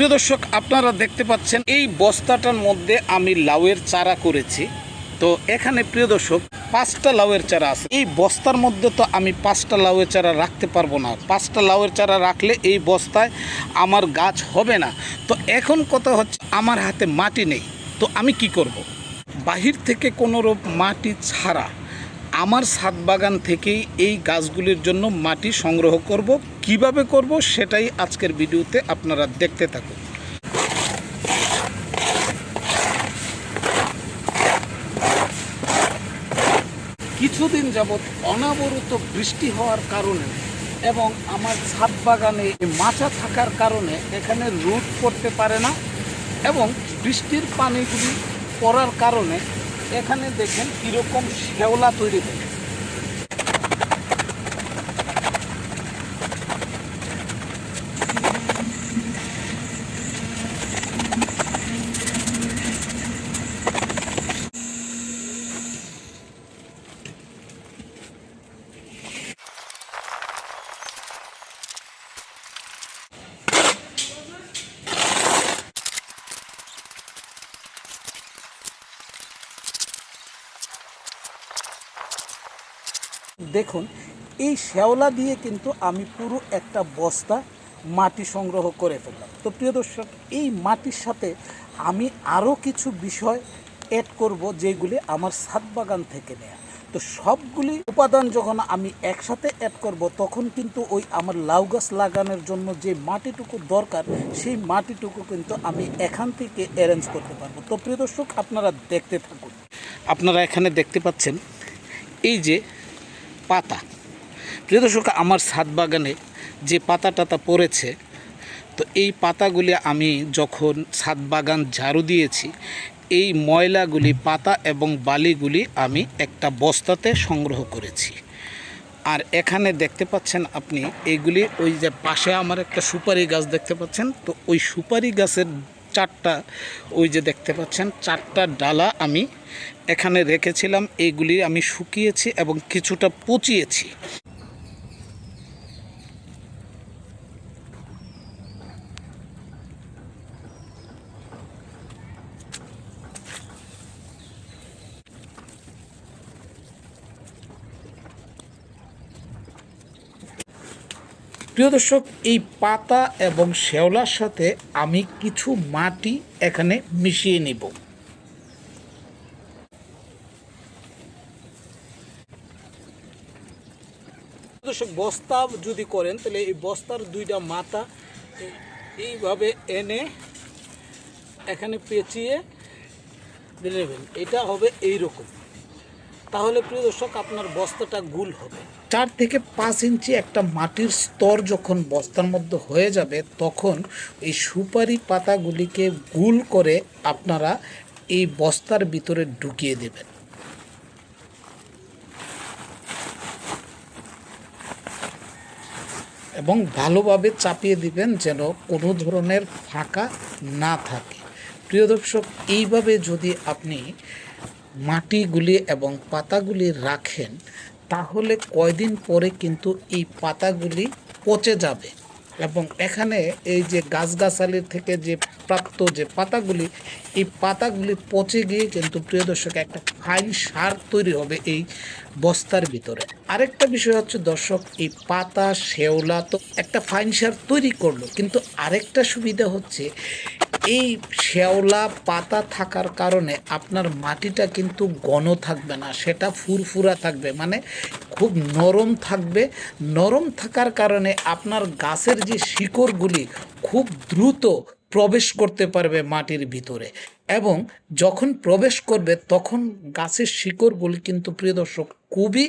প্রিয় দর্শক, আপনারা দেখতে পাচ্ছেন এই বস্তাটার মধ্যে আমি লাউয়ের চারা করেছি। তো এখানে প্রিয় দর্শক, পাঁচটা লাউয়ের চারা আছে। এই বস্তার মধ্যে তো আমি পাঁচটা লাউয়ের চারা রাখতে পারব না। পাঁচটা লাউয়ের চারা রাখলে এই বস্তায় আমার গাছ হবে না। তো এখন কথা হচ্ছে, আমার হাতে মাটি নেই। তো আমি কি করব। বাহির থেকে কোনো রূপ মাটি ছাড়া আমার ছাদ বাগান থেকেই এই গাছগুলির জন্য মাটি সংগ্রহ করব, কীভাবে করব সেটাই আজকের ভিডিওতে আপনারা দেখতে থাকুন। কিছুদিন যাবৎ অনাবরত বৃষ্টি হওয়ার কারণে এবং আমার ছাদ বাগানে মাচা থাকার কারণে এখানে রোদ পড়তে পারে না এবং বৃষ্টির পানিগুলি পড়ার কারণে এখানে দেখেন কীরকম শ্যাওলা তৈরি হয় দেখুন, এই শ্যাওলা দিয়ে কিন্তু আমি পুরো একটা বস্তা মাটি সংগ্রহ করে ফেললাম। তো প্রিয় দর্শক, এই মাটির সাথে আমি আরও কিছু বিষয় অ্যাড করব যেগুলি আমার ছাদ বাগান থেকে নেয়া। তো সবগুলি উপাদান যখন আমি একসাথে অ্যাড করব, তখন কিন্তু ওই আমার লাউ গাছ লাগানোর জন্য যে মাটিটুকু দরকার, সেই মাটিটুকু কিন্তু আমি এখান থেকে অ্যারেঞ্জ করতে পারব। তো প্রিয় দর্শক, আপনারা দেখতে থাকুন। আপনারা এখানে দেখতে পাচ্ছেন, এই যে পাতা। প্রিয় দর্শক, আমার ছাদ বাগানে যে পাতা টাতা পড়েছে, তো এই পাতাগুলি আমি যখন ছাদ বাগান ঝাড়ু দিয়েছি, এই ময়লাগুলি, পাতা এবং বালিগুলি আমি একটা বস্তাতে সংগ্রহ করেছি। আর এখানে দেখতে পাচ্ছেন আপনি, এগুলি ওই যে পাশে আমার একটা সুপারি গাছ দেখতে পাচ্ছেন, তো ওই সুপারি গাছের চারটা, ওই যে দেখতে পাচ্ছেন, চারটা ডালা আমি এখানে রেখেছিলাম। এইগুলি আমি শুকিয়েছি এবং কিছুটা পচিয়েছি। প্রিয় দর্শক, এই পাতা এবং শ্যাওলার সাথে আমি কিছু মাটি এখানে মিশিয়ে নিব। দর্শক, বস্তা যদি করেন, তাহলে এই বস্তার দুইটা মাথা এইভাবে এনে এখানে পেঁচিয়ে দিয়ে নেবেন। এটা হবে এই রকম তাহলে প্রিয় দর্শক, আপনার বস্তাটা গুল হবে। চার থেকে পাঁচ ইঞ্চি একটা মাটির স্তর যখন বস্তার মধ্যে হয়ে যাবে, তখন এই সুপারি পাতাগুলিকে গুল করে আপনারা এই বস্তার ভিতরে ঢুকিয়ে দেবেন। এবং ভালোভাবে চাপিয়ে দিবেন যেন কোনো ধরনের ফাঁকা না থাকে। প্রিয় দর্শক, এইভাবে যদি আপনি মাটিগুলি এবং পাতাগুলি রাখেন, তাহলে কয়দিন পরে কিন্তু এই পাতাগুলি পচে যাবে। এবং এখানে এই যে গাছগাছালির থেকে যে প্রাপ্ত যে পাতাগুলি, এই পাতাগুলি পচে গিয়ে কিন্তু প্রিয় দর্শক, একটা ফাইন সার তৈরি হবে এই বস্তার ভিতরে। আরেকটা বিষয় হচ্ছে দর্শক, এই পাতা, শেওলা তো একটা ফাইন সার তৈরি করল, কিন্তু আরেকটা সুবিধা হচ্ছে এই শ্যাওলা পাতা থাকার কারণে আপনার মাটিটা কিন্তু গণ থাকবে না, সেটা ফুরফুরা থাকবে মানে খুব নরম থাকবে। নরম থাকার কারণে আপনার গাছের যে শিকড়গুলি খুব দ্রুত প্রবেশ করতে পারবে মাটির ভিতরে। এবং যখন প্রবেশ করবে তখন গাছের শিকড়গুলি কিন্তু প্রিয় দর্শক খুবই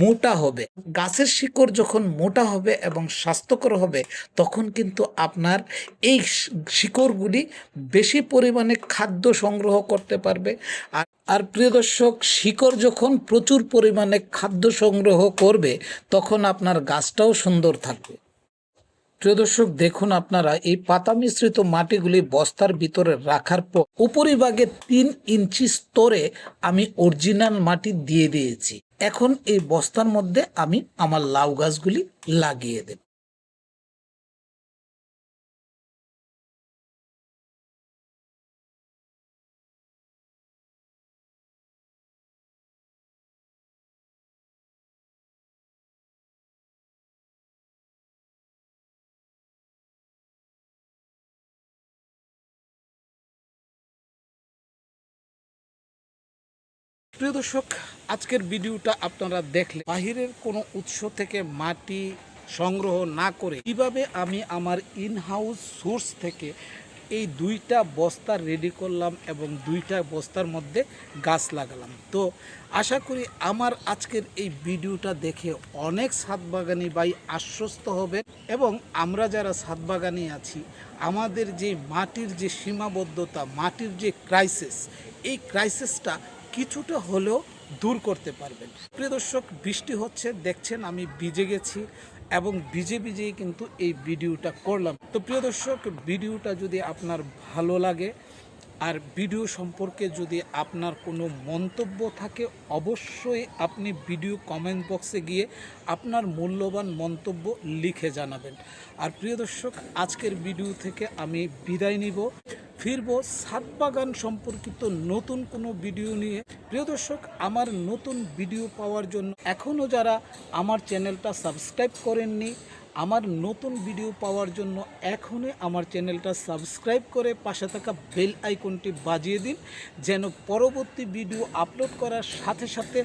মোটা হবে। গাছের শিকড় যখন মোটা হবে এবং স্বাস্থ্যকর হবে তখন কিন্তু আপনার এই শিকড়গুলি বেশি পরিমাণে খাদ্য সংগ্রহ করতে পারবে। আর আর প্রিয় দর্শক, শিকড় যখন প্রচুর পরিমাণে খাদ্য সংগ্রহ করবে তখন আপনার গাছটাও সুন্দর থাকবে। প্রিয় দর্শক, দেখুন আপনারা, এই পাতা মিশ্রিত মাটিগুলি বস্তার ভিতরে রাখার পর উপরিভাগে তিন ইঞ্চি স্তরে আমি অরিজিনাল মাটি দিয়ে দিয়েছি। এখন এই বস্তার মধ্যে আমি আমার লাউ গাছগুলি লাগিয়ে দেব। প্রিয় দর্শক, আজকের ভিডিওটা আপনারা দেখলে বাহিরের কোনো উৎস থেকে মাটি সংগ্রহ না করে কীভাবে আমি আমার ইন হাউস সোর্স থেকে এই দুইটা বস্তা রেডি করলাম এবং দুইটা বস্তার মধ্যে গাছ লাগালাম। তো আশা করি আমার আজকের এই ভিডিওটা দেখে অনেক ছাদ বাগানি ভাই আশ্বস্ত হবে এবং আমরা যারা ছাদ বাগানি আছি, আমাদের যে মাটির যে সীমাবদ্ধতা, মাটির যে ক্রাইসিস এই ক্রাইসিসটা কিছুটা হলেও দূর করতে পারবেন। প্রিয় দর্শক, বৃষ্টি হচ্ছে, দেখছেন, আমি ভিজে গেছি এবং ভিজে ভিজেই কিন্তু এই ভিডিওটা করলাম। তো প্রিয় দর্শক, ভিডিওটা যদি আপনার ভালো লাগে আর ভিডিও সম্পর্কে যদি আপনার কোনো মন্তব্য থাকে, অবশ্যই আপনি ভিডিও কমেন্ট বক্সে গিয়ে আপনার মূল্যবান মন্তব্য লিখে জানাবেন। আর প্রিয় দর্শক, আজকের ভিডিও থেকে আমি বিদায় নিব। ফিরবো সাত বাগান সম্পর্কিত নতুন কোনো ভিডিও নিয়ে। প্রিয় দর্শক, আমার নতুন ভিডিও পাওয়ার জন্য এখনও যারা আমার চ্যানেলটা সাবস্ক্রাইব করেননি আমার নতুন ভিডিও পাওয়ার জন্য এখনই আমার চ্যানেলটা সাবস্ক্রাইব করে পাশে থাকা বেল আইকনটি বাজিয়ে দিন, যেন পরবর্তী ভিডিও আপলোড করার সাথে সাথে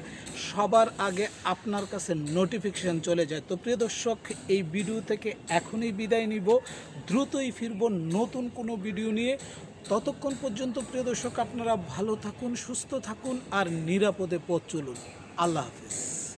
সবার আগে আপনার কাছে নোটিফিকেশান চলে যায়। তো প্রিয় দর্শক, এই ভিডিও থেকে এখনই বিদায় নিব। দ্রুতই ফিরব নতুন কোনো ভিডিও নিয়ে। ততক্ষণ পর্যন্ত প্রিয় দর্শক, আপনারা ভালো থাকুন, সুস্থ থাকুন, আর নিরাপদে পথ চলুন। আল্লাহ হাফিজ।